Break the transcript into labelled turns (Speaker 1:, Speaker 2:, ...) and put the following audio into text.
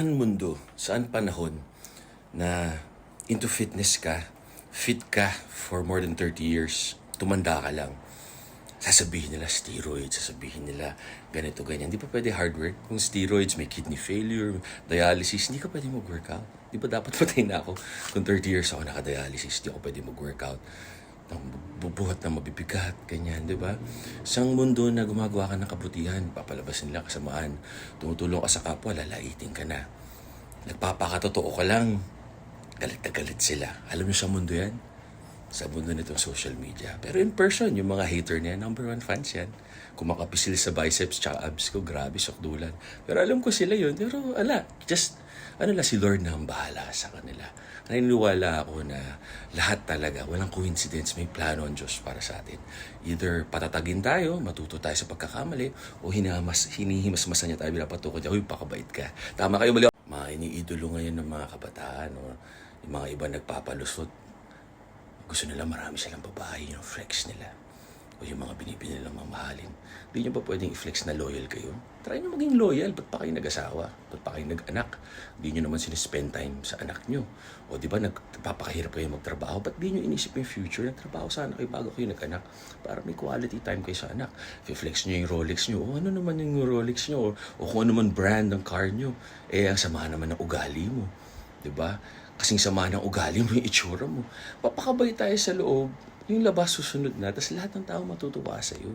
Speaker 1: Saan mundo, saan panahon na into fitness ka, fit ka for more than 30 years, tumanda ka lang, sasabihin nila steroids, sasabihin nila ganito, ganyan. Di pa pwede hard work? Kung steroids, may kidney failure, dialysis, hindi ka pwede mag-workout. Di ba dapat patay na ako? Kung 30 years ako naka-dialysis, di ako pwede mag-workout. Bubuhat na mabibigat, ganyan, di ba? Isang mundo na gumagawa ka ng kabutihan, papalabas nila kasamaan, tumutulong ka sa kapwa, lalaitin ka na. Nagpapakatotoo ka lang, galit na galit sila. Alam niyo sa mundo yan? Sa mundo nitong social media. Pero in person, yung mga hater niya, number one fans yan. Kumakapisil sa biceps tsaka abs ko, grabe, sokdulan. Pero alam ko sila yun. Pero ala, just, ano lang, si Lord na ang bahala sa kanila. Naniniwala ako na lahat talaga, walang coincidence, may plano ang Diyos para sa atin. Either patatagin tayo, matuto tayo sa pagkakamali, o hinamas, hinihimas-masan niya tayo bilang patukod niya, uy, pakabait ka. Tama kayo, mali mga iniidolo ngayon ng mga kabataan o yung mga iba nagpapalusot. Gusto nila marami silang babae, yung flex nila. O yung mga binibili nilang mamahalin. Hindi nyo ba pwedeng i-flex na loyal kayo? Try nyo maging loyal. Ba't pa kayo nag-asawa? Ba't pa kayo nag-anak? Hindi nyo naman sinispend time sa anak nyo. O di ba nagpapakahirap kayo magtrabaho? Ba't di nyo inisip yung future? Nagtrabaho sana kayo bago kayo nag-anak. Para may quality time kayo sa anak. I-flex nyo yung Rolex nyo. O ano naman yung Rolex nyo? O, o kung ano man brand ng car nyo. Eh, ang sama naman ng ugali mo. Di ba? Kasing sama ng ugali mo yung itsura mo. Papakabay tayo sa loob. Yung labas susunod na, tapos lahat ng tao matutuwa sa'yo.